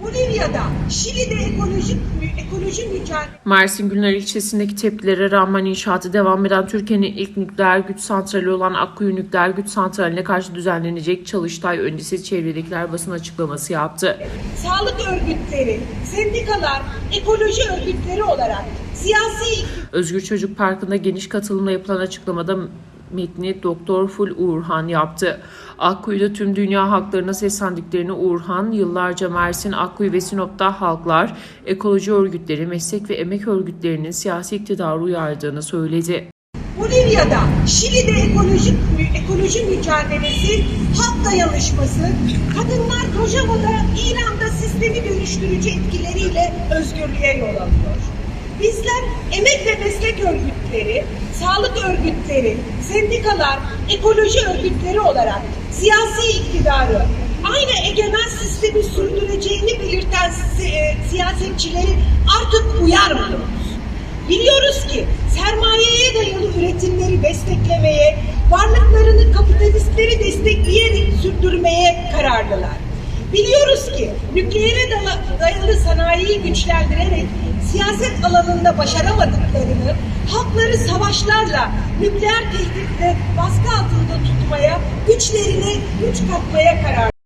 Bolivya'da, Şili'de ekolojik ekoloji mücadele Mersin Günler ilçesindeki tepkilere rağmen inşaatı devam eden Türkiye'nin ilk nükleer güç santrali olan Akkuyu Nükleer Güç Santrali'ne karşı düzenlenecek Çalıştay öncesi çevredekiler basın açıklaması yaptı. sağlık örgütleri, sendikalar, ekoloji örgütleri olarak siyasi Özgür Çocuk Parkı'nda geniş katılımla yapılan açıklamada metni Doktor Ful Uğurhan yaptı. Akkuyu'da tüm dünya halklarına seslendiklerini Uğurhan, yıllarca Mersin, Akkuyu ve Sinop'ta halklar, ekoloji örgütleri, meslek ve emek örgütlerinin siyasi iktidarı uyardığını söyledi. Bolivya'da, Şili'de ekolojik ekoloji mücadelesi, halk dayanışması, kadınlar Rojava'da İran'da sistemi dönüştürücü etkileriyle özgürlüğe yol alıyor. Bizler emek ve meslek örgütleri, sağlık örgütleri, sendikalar, ekoloji örgütleri olarak siyasi iktidarı aynı egemen sistemi sürdüreceğini belirten e, siyasetçileri artık uyarmıyoruz. Biliyoruz ki sermayeye dayalı üretimleri desteklemeye, varlıklarını kapitalistleri destekleyerek sürdürmeye kararlılar. Biliyoruz ki nükleere dayalı sanayiyi güçlendirerek siyaset alanında başaramadıklarını halkları savaşlarla, nükleer tehditle baskı altında tutmaya, güçlerine güç katmaya karar